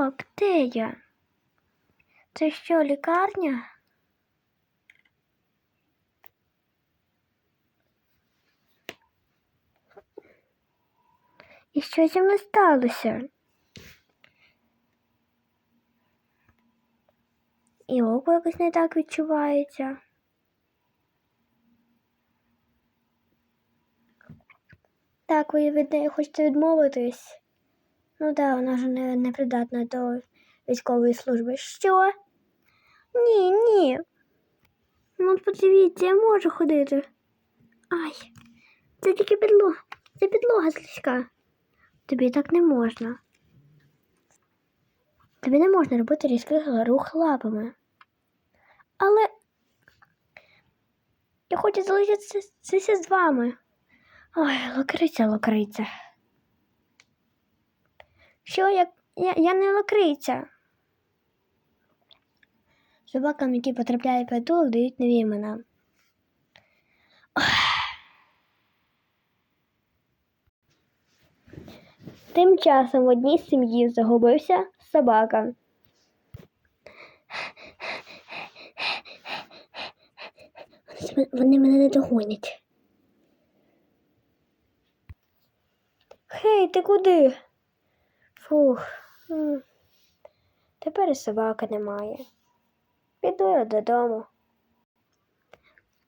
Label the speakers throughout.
Speaker 1: Стоп, де я? Це що, лікарня? І що зі мною сталося? І око якось не так відчувається. Так, ви від неї хочете відмовитись. Ну так, вона ж не, не придатна до військової служби. Що? Ні, ні. Ну, подивіться, я можу ходити. Ай, це тільки підлога. Це підлога слизька. Тобі так не можна. Тобі не можна робити різких рух лапами. Але я хочу залишитися з вами. Ой, лакриця, лакриця. Що я, я, я не лакриця. Собакам, які потрапляють в притулок, дають нові імена. Ох. Тим часом в одній сім'ї загубився собака. Вони мене не догонять. Хей, ти куди? Фух. Тепер і собаки немає. Піду я додому.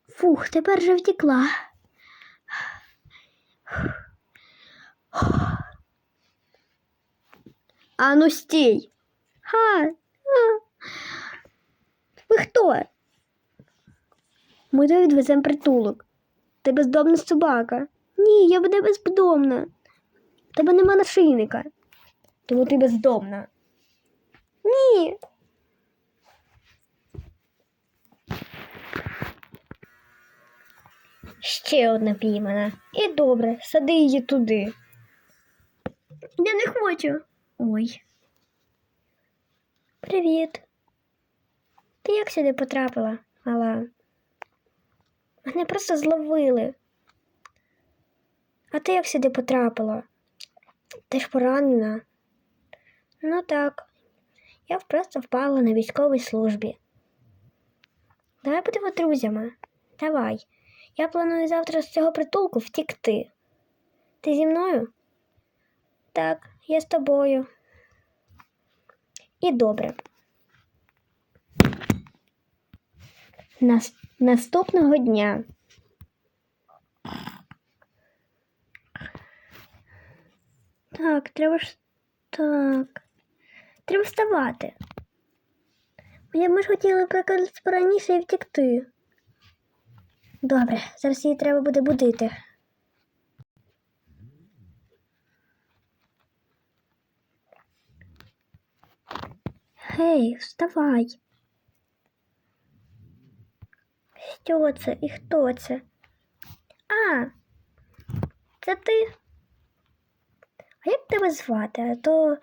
Speaker 1: Фух, тепер же втекла. А ну стій. Ха. а. Ви хто? Ми тобі відвеземо притулок. Ти бездомна собака. Ні, я буде бездомна. Тебе нема нашийника. Тому ти бездомна. Ні. Ще одна піймана. І добре, сади її туди. Я не хочу. Ой. Привіт. Ти як сюди потрапила, мала? Мене просто зловили. А ти як сюди потрапила? Ти ж поранена. Ну так. Я просто впала на військовій службі. Давай будемо друзями. Давай. Я планую завтра з цього притулку втікти. Ти зі мною? Так, я з тобою. І добре. Нас... Наступного дня. Так, треба ж. Так. Треба вставати. Я ми ж хотіли прокинутися пораніше і втекти. Добре, зараз її треба буде будити. Гей, вставай. Що це і хто це? А, це ти? А як тебе звати? А то,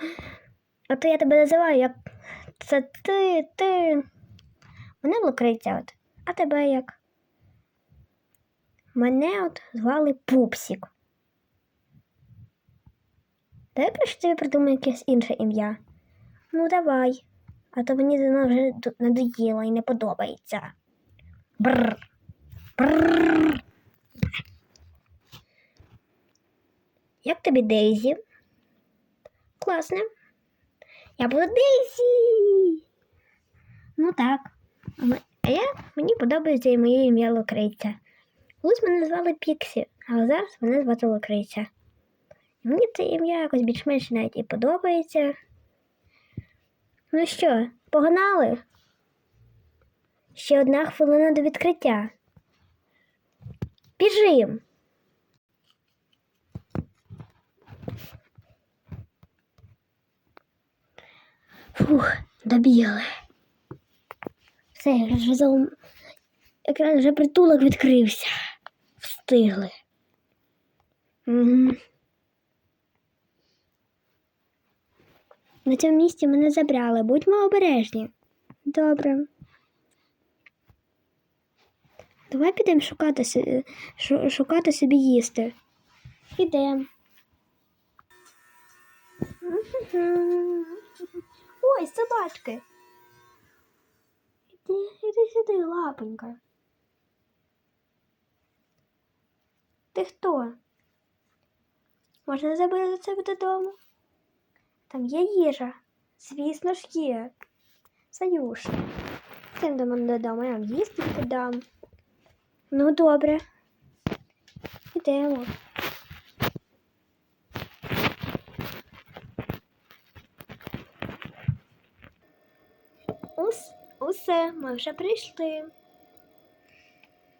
Speaker 1: а то я тебе називаю як це ти, ти. Мене Лукриця от. А тебе як? Мене от звали Пупсік. Дай краще тобі придумаю якесь інше ім'я. Ну, давай. А то мені воно вже надоїло і не подобається. Бррр. Бррр. Як тобі Дейзі? Класне. Я буду Дейзі. Ну так. А я мені подобається і моє ім'я Лукриця. Колись мене звали Піксі, але зараз мене звати Лукриця. Мені це ім'я якось більш-менш навіть і подобається. Ну що, погнали? Ще одна хвилина до відкриття. Біжим. Фух, добігли. Все, якраз вже зал... якраз вже притулок відкрився. Встигли. Угу. На цьому місці мене забрали. Будьмо обережні. Добре. Давай підемо шукати, шукати собі їсти. Ідемо. Ой, собачки. Іди, сюди, лапонька. Ти хто? Можна забити себе додому? Там є їжа. Звісно ж є. Саюш. Тим до мене додому, я вам їсти дам. Ну, добре. Ідемо. Ус, усе, ми вже прийшли.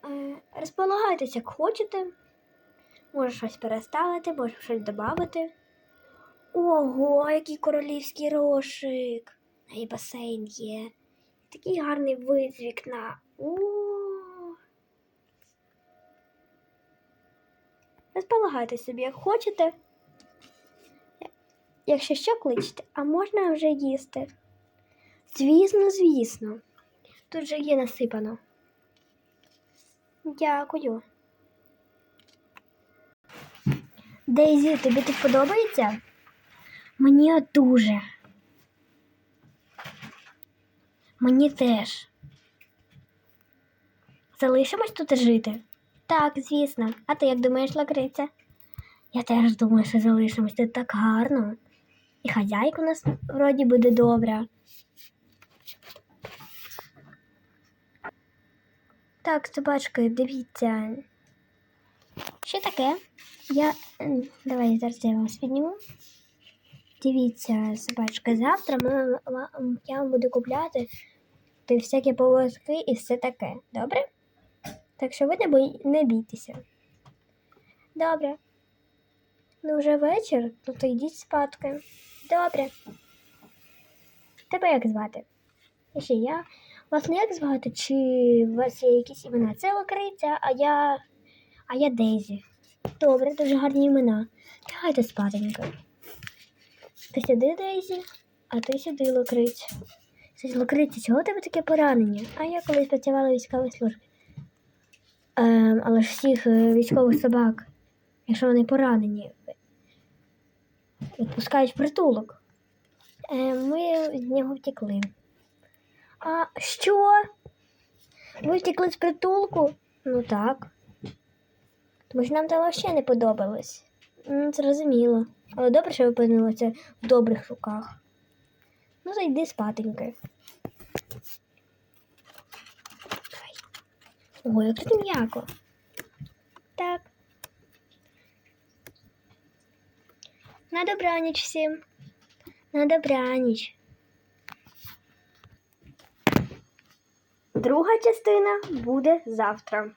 Speaker 1: Е, розполагайтесь, як хочете. Може щось переставити, може щось додати. Ого, який королівський рошик. І басейн є. Такий гарний вид з вікна. Розполагайте собі, як хочете. Якщо що кличете, а можна вже їсти. Звісно, звісно. Тут же є насипано. Дякую. Дейзі, тобі тут подобається? Мені дуже. Мені теж. Залишимось тут жити? Так, звісно. А ти як думаєш, лакриця? Я теж думаю, що залишимось тут так гарно. І хазяйка у нас вроді буде добра. Так, собачки, дивіться. Що таке? Я. Давай зараз я вас підніму. Дивіться, собачка, завтра ми, я вам буду купляти ти всякі повозки і все таке. Добре? Так що ви не, бої... не бійтеся. Добре. Ну вже вечір, ну то йдіть спадки. Добре. Тебе як звати? І ще я. Вас не як звати, чи у вас є якісь імена? Це Лакриця, а я. А я Дейзі. Добре, дуже гарні імена. Лягайте спатенько. Ти сюди, Дейзі, а ти сюди, Лакриця. Лакриця, чого тебе таке поранення? А я колись працювала в військовій службі. Ем, але ж всіх е, військових собак, якщо вони поранені, відпускають в притулок. Ем, ми з нього втекли. А що? Ви втекли з притулку? Ну так. Тому що нам там взагалі не подобалось. М, Зрозуміло. Але добре, що ви в добрих руках. Ну, зайди спатеньки. Ой, як тут м'яко. Так. На добраніч всім. На добраніч. Друга частина буде завтра.